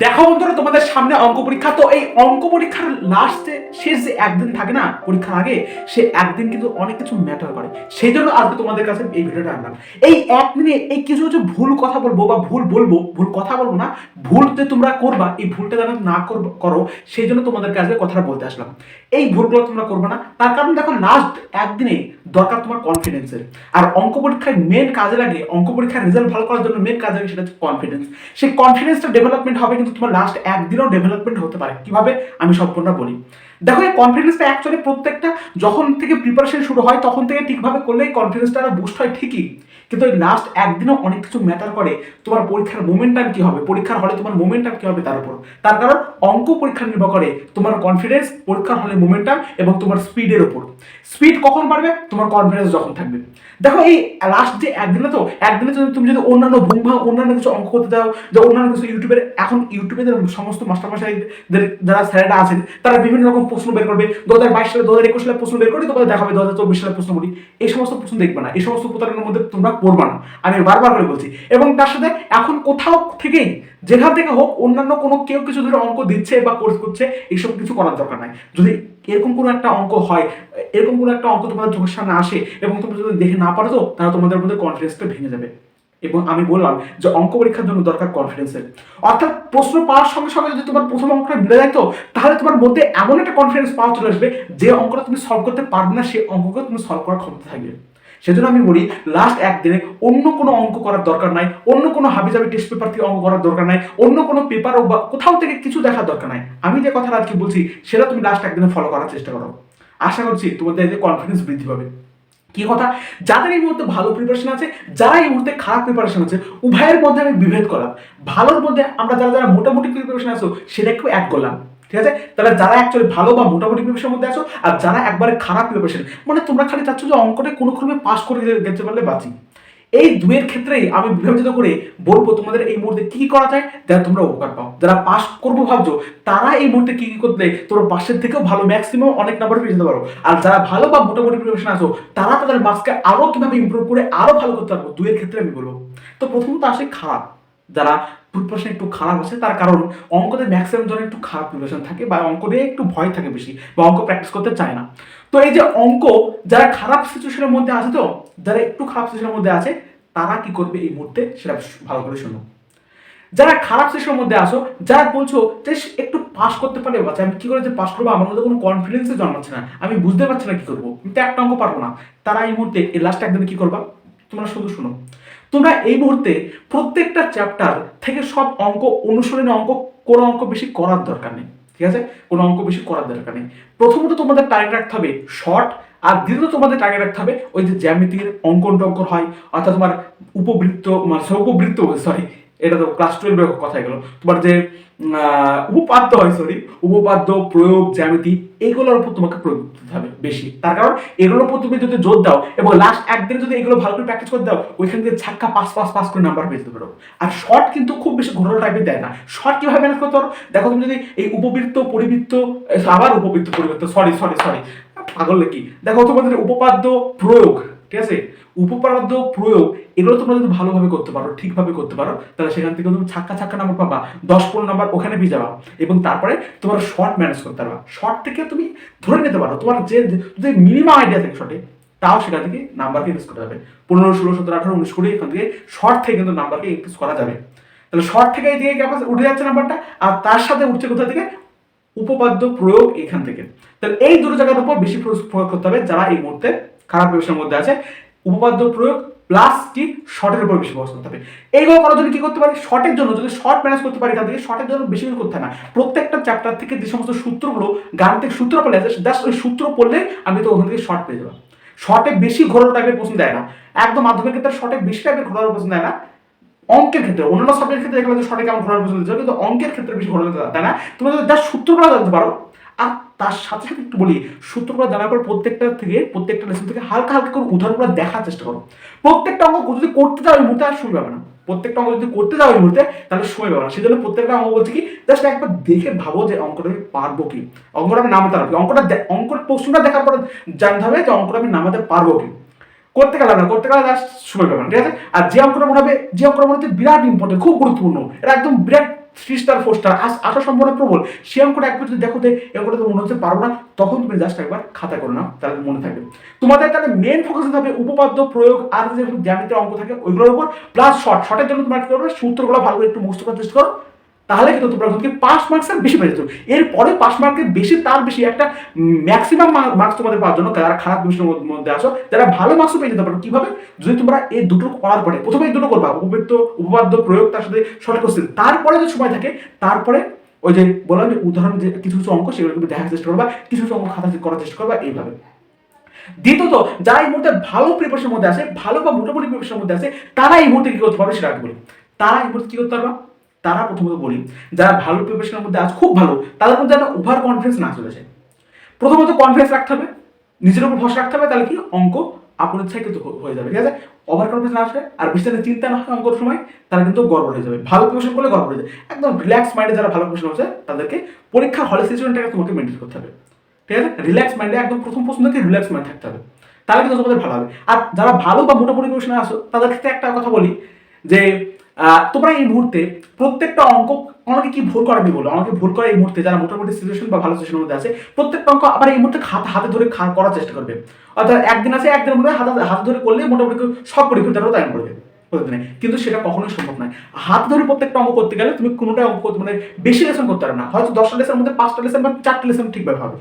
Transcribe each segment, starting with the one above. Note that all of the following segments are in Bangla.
that দেখো বন্ধুরা, তোমাদের সামনে অঙ্ক পরীক্ষা। তো এই অঙ্ক পরীক্ষার লাস্টে শেষ যে একদিন থাকে না, পরীক্ষার আগে, সে একদিন কিন্তু অনেক কিছু ম্যাটার করে। সেই জন্য আজকে তোমাদের কাছে এই ভিডিওটা আনলাম। এই একদিনে এই কিছু কিছু ভুল কথা বলব বা ভুল বলব, ভুল কথা বলব না, ভুল যে তোমরা করবা, এই ভুলটা যেন না করো, সেই জন্য তোমাদেরকে আজকে কথাটা বলতে আসলাম। এই ভুলগুলো তোমরা করবে না, তার কারণ দেখো লাস্ট একদিনে দরকার তোমার কনফিডেন্সের আর অঙ্ক পরীক্ষায় মেন কাজে লাগে, অঙ্ক পরীক্ষার রেজাল্ট ভালো করার জন্য মেন কাজে লাগে সেটা হচ্ছে কনফিডেন্স সেই কনফিডেন্সটা ডেভেলপমেন্ট হবে কিন্তু তোমার লাস্ট একদিনও ডেভেলপমেন্ট হতে পারে। কীভাবে? আমি সম্পূর্ণ বলি। দেখো, এই কনফিডেন্সটা অ্যাকচুয়ালি প্রত্যেকটা যখন থেকে প্রিপারেশন শুরু হয়, তখন থেকে ঠিকভাবে করলে এই কনফিডেন্সটা বুস্ট হয়, ঠিকই। কিন্তু ওই লাস্ট একদিনও অনেক কিছু ম্যাটার করে। তোমার পরীক্ষার মোমেন্টাম কি হবে? পরীক্ষার হলে তোমার মোমেন্টাম কি হবে তার উপর? তার কারণ, অঙ্ক পরীক্ষা নির্ভর করে তোমার কনফিডেন্স পরীক্ষার হলে মোমেন্টাম এবং তোমার স্পিডের উপর। স্পিড কখন বাড়বে? তোমার কনফিডেন্স যখন থাকবে। দেখো, এই লাস্ট যে একদিনে তো, একদিনে যদি তুমি যদি অন্যান্য ভুমভা অন্যান্য কিছু অঙ্ক করতে দাও যে অন্যান্য কিছু ইউটিউবের এখন ইউটিউবে যে সমস্ত মাস্টারমশাইদের যারা স্যারেরা আছেন, তারা বিভিন্ন রকম প্রশ্ন বের করবে, দু হাজার বাইশ সালে, দু হাজার একুশ সালে প্রশ্ন বের করে তোমাদের দেখাবে, দু হাজার চব্বিশ সালে প্রশ্ন বলি। এই সমস্ত প্রশ্ন দেখবে না, এই সমস্ত প্রতারণার মধ্যে তোমরা পড়বা না। আমি বারবার করে বলছি। এবং তার সাথে এখন কোথাও থেকেই, যেখান থেকে হোক, অন্যান্য কোনো কেউ কিছু ধরে অঙ্ক দিচ্ছে বা কোর্স করছে, এইসব কিছু করার দরকার নাই। যদি এরকম কোনো একটা অঙ্ক হয়, এরকম কোনো একটা অঙ্ক তোমাদের চোখের সামনে আসে, এবং তোমরা যদি দেখে না পারো তো, তাহলে তোমাদের মধ্যে কনফিডেন্সটা ভেঙে যাবে। এবং আমি বললাম যে অঙ্ক পরীক্ষার জন্য দরকার কনফিডেন্সের অর্থাৎ প্রশ্ন পাওয়ার সঙ্গে সঙ্গে যদি তোমার প্রথম অঙ্কটা মিলে যায় তো, তাহলে তোমার মধ্যে এমন একটা কনফিডেন্স পাওয়া চলে আসবে যে অঙ্কটা তুমি সলভ করতে পারবে না সেই অঙ্ককে তুমি সলভ করার ক্ষমতা থাকবে। সেজন্য আমি বলি লাস্ট একদিনে অন্য কোনো অঙ্ক করার দরকার নাই, অন্য কোনো হাবি হাবিজাবি টেস্ট পেপার থেকে অঙ্ক করার দরকার নাই, অন্য কোনো পেপার বা কোথাও থেকে কিছু দেখার দরকার নাই। আমি যে কথাটা আজকে বলছি, সেটা তুমি লাস্ট একদিনে ফলো করার চেষ্টা করো। আশা করছি তোমাদের এতে কনফিডেন্স বৃদ্ধি পাবে। কি কথা? যাদের এই মুহূর্তে ভালো প্রিপারেশন আছে, যারা এই মুহূর্তে খারাপ প্রিপারেশন আছে, উভয়ের মধ্যে আমি বিভেদ করলাম। ভালোর মধ্যে আমরা যারা যারা মোটামুটি প্রিপারেশন আছো সেটাকেও এক করলাম। ঠিক আছে? তাহলে যারা অ্যাকচুয়ালি ভালো বা মোটামুটি প্রিপারেশনের মধ্যে আছো, আর যারা একবারে খারাপ প্রিপারেশন মানে তোমরা খালি চাচ্ছ যে অঙ্কটা কোনো ক্রমে পাস করে যেতে পারলে বাঁচি। এই দুয়ের ক্ষেত্রেই আমি বিভাজিত করে বলব তোমাদের এই মুহূর্তে কি করা যায় যাতে তোমরা উপকার পাও। যারা পাস করব ভাবছ, তারা এই মুহূর্তে কি কি করলে তোমরা পাশের থেকেও ভালো ম্যাক্সিমাম অনেক নাম্বার পেয়ে যেতে পারো। আর যারা ভালো বা মোটামুটি প্রিপারেশন আছো, তারা তাদের মার্কসকে আরও কীভাবে ইমপ্রুভ করে আরও ভালো করতে পারব দুয়ের ক্ষেত্রে আমি বলব। তো প্রথমত আসে খারাপ। যারা প্রিপারেশন একটু খারাপ আছে, তার কারণ অঙ্কতে ম্যাক্সিমাম জনের একটু খারাপ প্রিপারেশন থাকে বা অঙ্ক নিয়ে একটু ভয় থাকে বেশি বা অঙ্ক প্র্যাকটিস করতে চায় না। তো এই যে অঙ্ক, যারা খারাপ সিচুয়েশনের মধ্যে আছে তো যারা একটু খারাপ সিচুয়েশনের মধ্যে আছে, তারা কি করবে এই মুহূর্তে সেটা ভালো করে শোনো। যারা খারাপ সেশনের মধ্যে আসো যারা বলছো যে একটু পাস করতে পারলে বাচ্চা আমি কি করে যে পাস করব? আমার মধ্যে কোনো কনফিডেন্সে জন্মাচ্ছে না। আমি বুঝতে পারছি না কি করব। আমি তো একটা অঙ্ক পারব না। তারা এই মুহূর্তে, এই লাস্ট একদিনে কি করবা? তোমরা শুধু শোনো। তোমরা এই মুহূর্তে প্রত্যেকটা চ্যাপ্টার থেকে সব অঙ্ক অনুসরণের অঙ্ক, কোনো অঙ্ক বেশি করার দরকার নেই। ঠিক আছে? কোনো অঙ্ক বেশি করার দরকার নেই। প্রথমত তোমাদের টার্গেট রাখতে হবে শর্ট আর দ্বিতীয়ত তোমাদের টার্গেট রাখতে হবে ওই যে জ্যামিতির অঙ্কন টঙ্কন হয়, অর্থাৎ তোমার উপবৃত্ত মানে সে উপবৃত্ত সরি এটা তো ক্লাস টুয়েলভের কথা গেলো। তোমার যে উপপাদ্য হয় সরি উপপাদ্য, প্রয়োগ, জ্যামিতি এইগুলোর উপর তোমাকে প্রয়োগ করতে হবে বেশি। তার কারণ এগুলোর উপর তুমি যদি জোর দাও এবং লাস্ট একদিনে যদি এগুলো ভালো করে প্র্যাকটিস করে দাও, ওইখান থেকে ছাক্কা পাস পাস পাস করে নাম্বার পেয়ে যেতে পারো। আর শর্ট কিন্তু খুব বেশি ঘোরানো টাইপের দেয় না। শর্ট কীভাবে ম্যানেজ করতে পারো? দেখো তুমি যদি এই উপবৃত্ত, পরিবৃত্ত আবার উপবৃত্ত, পরিবৃত্ত সরি সরি সরি পাগল কি দেখো তোমাদের উপপাদ্য প্রয়োগ, ঠিক আছে? উপপাদ্য প্রয়োগ, এগুলো তোমরা যদি ভালোভাবে করতে পারো, ঠিকভাবে করতে পারো, তাহলে সেখান থেকে তুমি ছাক্কা ছাক্কা নাম্বার পাবা, দশ পনেরো নাম্বার ওখানে পেয়ে যাবা। এবং তারপরে তোমার শর্ট ম্যানেজ করতে পারবা। শর্ট থেকে তুমি ধরে নিতে পারো, তোমার যে যদি মিনিমাম আইডিয়া থাকে শর্টে তাও সেখান থেকে নাম্বারকে ইনক্রিজ করা যাবে পনেরো, ষোলো, সতেরো, আঠারো, উনিশ, কুড়ি, এখান থেকে শর্ট থেকে কিন্তু নাম্বারকে ইনক্রিজ করা যাবে। তাহলে শর্ট থেকে এই দিকে উঠে যাচ্ছে নাম্বারটা আর তার সাথে উঠছে কোথা থেকে? উপপাদ্য প্রয়োগ এখান থেকে। তাহলে এই দুটো জায়গার উপর বেশি প্রয়োগ করতে হবে যারা এই মুহূর্তে খারাপ ব্যবসার মধ্যে আছে। উপপাদ্য প্রয়োগ প্লাস কি শর্টের উপর বেশি ফোকাস করতে হবে। এইগুলো করার জন্য কি করতে পারি? শর্টের জন্য, যদি শর্ট ম্যানেজ করতে পারি থেকে শর্টের জন্য বেশি কিছু করতে হয় না। প্রত্যেকটা চ্যাপ্টার থেকে যে সমস্ত সূত্রগুলো, গাণিতিক সূত্র পড়লে আছে জাস্ট ওই সূত্র পড়লে আমি তো ওখান থেকে শর্ট পেয়ে যাব। শর্টে বেশি ঘোরানো টাইপের প্রশ্ন দেয় না। একদম মাধ্যমিক ক্ষেত্রে শর্টে বেশি টাইপের ঘোরানো প্রশ্ন দেয় না। অঙ্কের ক্ষেত্রে, অন্যান্য সাবজেক্টের ক্ষেত্রে এগুলো শর্টে কেমন ঘোরানো প্রশ্ন দিচ্ছে কিন্তু অঙ্কের ক্ষেত্রে বেশি ঘোরানো দেয় না। তুমি যদি জাস্ট সূত্রগুলো জানতে পারো আর তার সাথে সাথে একটু বলি, সূত্রগুলো জানার পর প্রত্যেকটা থেকে, প্রত্যেকটা লেসন থেকে হালকা হালকা করে উদাহরণগুলো দেখার চেষ্টা করো। প্রত্যেকটা অঙ্ক যদি করতে যাও এই মুহূর্তে আর সময় পাবে না। প্রত্যেকটা অঙ্ক যদি করতে যাও এই মুহূর্তে, তাহলে সময় পাবে না। সেই জন্য প্রত্যেকটা অঙ্ক বলছি কি জাস্ট একবার দেখে ভাবো যে অঙ্কটা আমি পারব কি। অঙ্কটা আমি নামাতে পারব অঙ্কটা অঙ্কের প্রশ্নটা দেখার পর জানতে হবে যে অঙ্কটা আমি নামাতে পারব কি। করতে গেলে না, করতে গেলে জাস্ট সময় পাবে না, ঠিক আছে? আর যে অঙ্কটা মনে হবে, যে অঙ্কটা মনে হচ্ছে বিরাট ইম্পর্টেন্ট খুব গুরুত্বপূর্ণ, এটা একদম বিরাট থ্রি স্টার ফোর স্টার আসার সম্ভাবনা প্রবল। সে অঙ্কটা একবার যদি দেখো অঙ্কটা তো মনে হচ্ছে পারব না, তখন তুমি জাস্ট একবার খাতা করো না তাহলে মনে থাকবে। তোমাদের তাহলে মেন ফোকাস হবে উপপাদ্য, প্রয়োগ, আর যে জ্যামিতির অঙ্ক থাকে, ওইগুলোর উপর প্লাস শর্ট শর্টের জন্য তোমার কি করবে, সূত্রগুলো ভালো করে একটু মুখস্থ করার চেষ্টা করো। তাহলে কিন্তু তোমরা কিন্তু পাস মার্কসের বেশি পেয়ে যেত এরপরে পাস মার্কের বেশি, তার বেশি একটা ম্যাক্সিমাম মার্কস তোমাদের পাওয়ার জন্য যারা খারাপ বিষয়ের মধ্যে আসো যারা ভালো মার্কসও পেয়ে যেতে পারো। কীভাবে? যদি তোমরা এই দুটো করার পরে, প্রথমে এই দুটো করবা, উপবৃত্ত, উপপাদ্য, প্রয়োগ, তার সাথে শর্ট কোশ্চেন তারপরে যে সময় থাকে, তারপরে ওই যে বললাম যে উদাহরণ যে কিছু কিছু অঙ্ক, সেগুলো কিন্তু দেখার চেষ্টা করবা, কিছু কিছু অঙ্ক খাতা করার চেষ্টা করবা, এইভাবে। দ্বিতীয়ত, যারা এই মুহূর্তে ভালো প্রিপারেশনের মধ্যে আছে, ভালো বা মোটামুটি প্রিপারেশনের মধ্যে আছে, তারা এই মুহূর্তে কি করতে পারবে সেটা বলি। তারা এই মুহূর্তে কি করতে পারবা? তারা প্রথমত বলি, যারা ভালো প্রিপারেশনের মধ্যে আছে, খুব ভালো, তাদের মধ্যে যেন ওভার কনফিডেন্স না চলে যায়। প্রথমত কনফিডেন্স রাখতে হবে, নিজের উপর ভরসা রাখতে হবে, তাহলে কি? অঙ্ক আপন ইচ্ছায় কিন্তু হয়ে যাবে, ঠিক আছে? ওভার কনফিডেন্স না আসে আর যাতে চিন্তা না হয় অঙ্কর সময়, তারা কিন্তু গড়বড় হয়ে যাবে। ভালো প্রিপারেশন করলে গড়বড় হয়ে যাবে। একদম রিল্যাক্স মাইন্ডে যারা ভালো প্রিপারেশন হচ্ছে তাদেরকে পরীক্ষার হলে সিচুয়েশনটাকে তোমাকে মেনটেন করতে হবে। ঠিক আছে? রিল্যাক্স মাইন্ডে একদম প্রথম প্রশ্ন থেকে রিল্যাক্স মাইন্ড থাকতে হবে। তাহলে কিন্তু তোমাদের ভালো হবে। আর যারা ভালো বা মোটামুটি প্রিপারেশনে আসো তাদের ক্ষেত্রে একটা কথা বলি, যে তোমরা এই মুহূর্তে প্রত্যেকটা অঙ্ক আমাকে কি ভুল করে আমি বলো? অনেকে ভুল করে এই মুহূর্তে যারা মোটামুটি সিচুয়েশন বা ভালো সিচুয়েশনের মধ্যে আছে, প্রত্যেকটা অঙ্ক আবার এই মুহূর্তে হাত হাতে ধরে করার চেষ্টা করবে। অর্থাৎ একদিন আছে, একদিনের মধ্যে হাতে হাতে ধরে করলে মোটামুটি সব পরীক্ষা তারাও তাই করবে। কিন্তু সেটা কখনোই সম্ভব নয়। হাত ধরে প্রত্যেকটা অঙ্ক করতে গেলে তুমি কোনোটা অঙ্ক করতে মানে বেশি লেসন করতে পারবে না। হয়তো দশটা লেসনের মধ্যে পাঁচটা লেসন বা চারটা লেসন ঠিকভাবে হবে।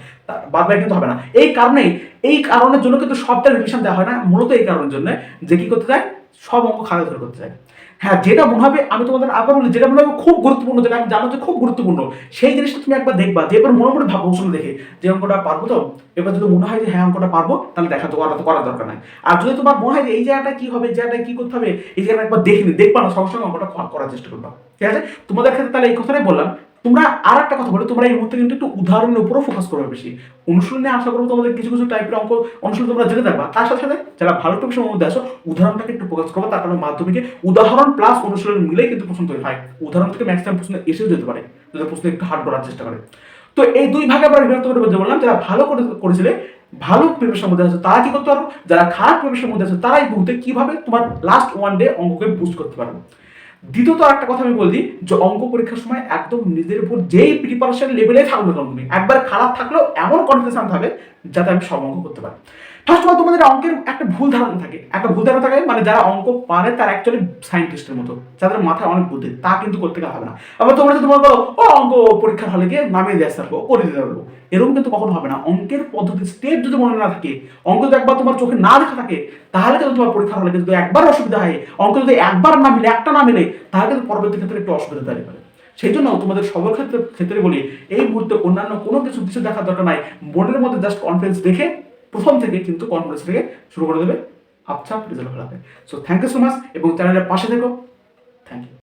বাদ বাকি কিন্তু হবে না। এই কারণেই, এই কারণের জন্য কিন্তু সবটা রিভিশন দেওয়া হয় না। মূলত এই কারণের জন্য যে কি করতে চায় সব অঙ্ক খাতা ধরে করতে চায় হ্যাঁ যেটা মনে হবে আমি তোমাদের আবার বলি, যেটা মনে হবে খুব গুরুত্বপূর্ণ, যেটা আমি জানো যে খুব গুরুত্বপূর্ণ, সেই জিনিসটা তুমি একবার দেখবা। যে এবার মনে মনে ভাবো ওষুধ দেখে যে অঙ্কটা পারব তো? এবার যদি মনে হয় যে হ্যাঁ অঙ্কটা পারব, তাহলে দেখা তো করা তো করার দরকার নাই। আর যদি তোমার মনে হয় যে এই জায়গাটা কি হবে জায়গাটা কি করতে হবে, এই জায়গাটা একবার দেখিনি দেখবা না, সঙ্গে অঙ্কটা করা- করার চেষ্টা করবা। ঠিক আছে? তোমাদের ক্ষেত্রে তাহলে এই কথাটাই বললাম তোমরা আর একটা কথা বলে, তোমরা এই মুহূর্তে কিন্তু একটু উদাহরণের উপরও ফোকাস করবে বেশি। অনুশীলনে আশা করব তোমাদের কিছু কিছু টাইপের অঙ্ক, অনুশীলন তোমরা জেনে থাকবা। তার সাথে সাথে যারা ভালো প্রফেশনের মধ্যে আসো উদাহরণটাকে একটু ফোকাস করব, তার কারণে মাধ্যমিকে উদাহরণ প্লাস অনুশীলন মিলেই কিন্তু প্রশ্ন তৈরি হয়। উদাহরণ থেকে ম্যাক্সিমাম প্রশ্ন এসেও যেতে পারে যদি প্রশ্ন একটু হার্ড করার চেষ্টা করে। তো এই দুই ভাগে আমরা বিভক্ত করে বলতে বললাম, যারা ভালো করে করেছিলে, ভালো প্রিপারেশনের মধ্যে আছে, তারা কি করতে পারো? যারা খারাপ প্রিপারেশনের মধ্যে আছে, তারা এই মুহূর্তে কীভাবে তোমার লাস্ট ওয়ান ডে অঙ্ককে বুস্ট করতে পারবে দ্বিতীয়ত একটা কথা আমি বলি যে অঙ্ক পরীক্ষার সময় একদম নিজের উপর যেই প্রিপারেশন লেভেলে থাকবে তুমি একবার খারাপ থাকলেও এমন কনফিউশন থাকবে যাতে আমি সব অঙ্ক করতে পারি। ফার্স্ট অফ অল তোমাদের অঙ্কের একটা ভুল ধারণা থাকে। একটা ভুল ধারণা থাকে মানে যারা অঙ্ক পারে, তারা অ্যাকচুয়ালি সায়েন্টিস্টের মতো। যাদের মাথায় অনেক বুদ্ধি, তা কিন্তু করতে গেলে হবে না। আবার তোমরা যদি তোমার বলো ও অঙ্ক পরীক্ষার হলে গিয়ে নামিয়ে দিয়ে আসতে পারব করে দিতে পারব। এরকম কিন্তু কখনো হবে না। অঙ্কের পদ্ধতি স্টেপ যদি মনে না থাকে, অঙ্ক যদি একবার তোমার চোখে না দেখা থাকে, তাহলে কিন্তু তোমার পরীক্ষার হলে যদি একবার অসুবিধা হয়। অঙ্ক যদি একবার না মিলে, একটা না মিলে, তাহলে কিন্তু পরবর্তী ক্ষেত্রে একটু অসুবিধা দাঁড়িয়ে পারে সেই জন্য তোমাদের সবার ক্ষেত্রে ক্ষেত্রে বলি, এই মুহূর্তে অন্যান্য কোনো কিছু কিছু দেখার দরকার নাই। মনের মধ্যে জাস্ট কনফিডেন্স দেখে প্রথম থেকে কিন্তু কনফারেন্স থেকে শুরু করে দেবে। আপচাপ রেজাল্ট ভালো হবে। So thank you so much এবং চ্যানেলের পাশে থেকো। Thank you